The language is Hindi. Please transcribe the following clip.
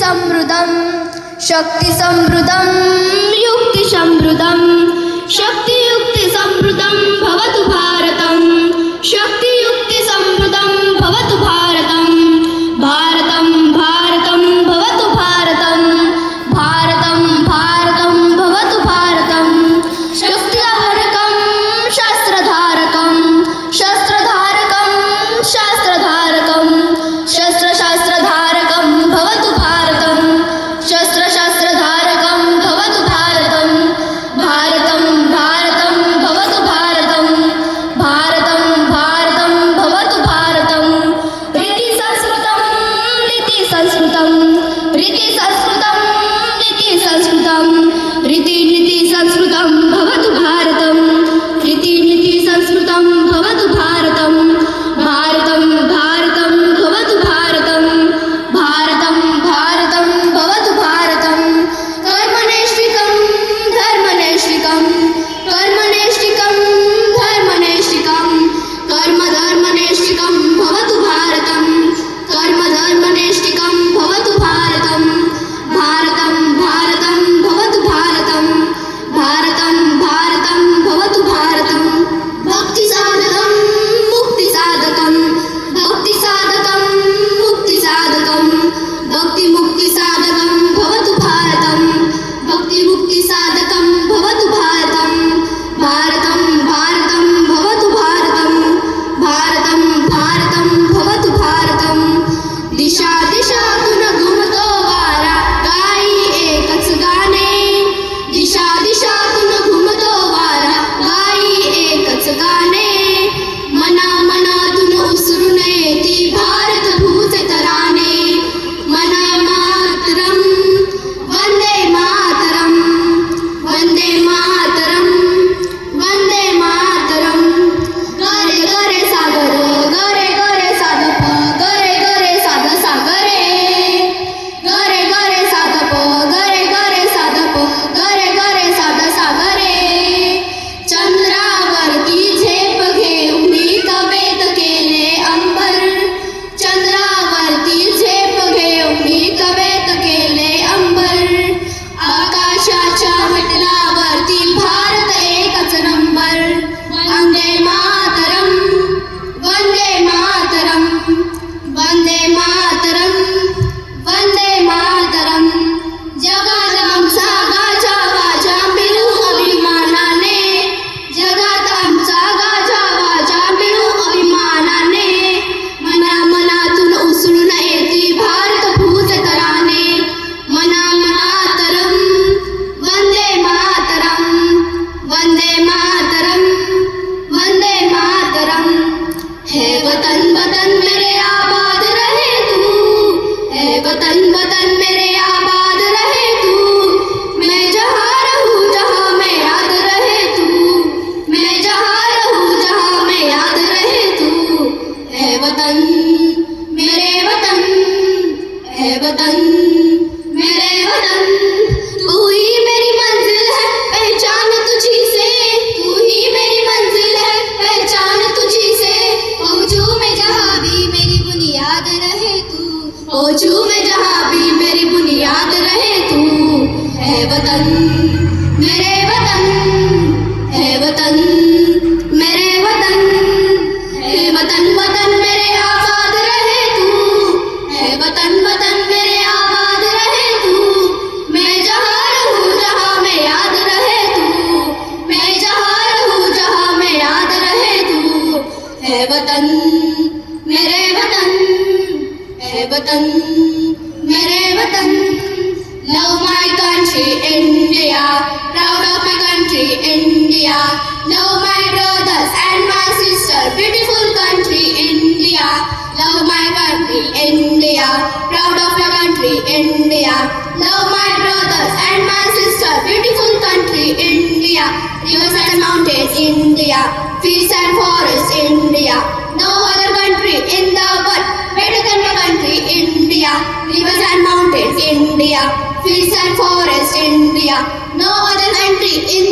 समृद्धं शक्तिसमृद्धं युक्तिसमृद्धं शक्ति वतन, मेरे वतन ए वतन, मेरे वतन, तू ही मेरी मंजिल है, पहचान तुझी से। तू ही मेरी मंजिल है, पहचान तुझी से। पहुंचू मैं जहाँ भी मेरी बुनियाद रहे तू। पहुंचू मैं जहाँ भी मेरी बुनियाद रहे तू। वतन, मेरे वतन है वतन। वतन, मेरे वतन ए वतन, मेरे वतन। Love my country India proud of my country India love my brothers and my sister beautiful country India love my country India proud of my country India love my brothers and my sister beautiful country India India, rivers and mountains India, fields and forests India. No other country in the world better than my country India, rivers and mountains India, fields and forests India. No other country in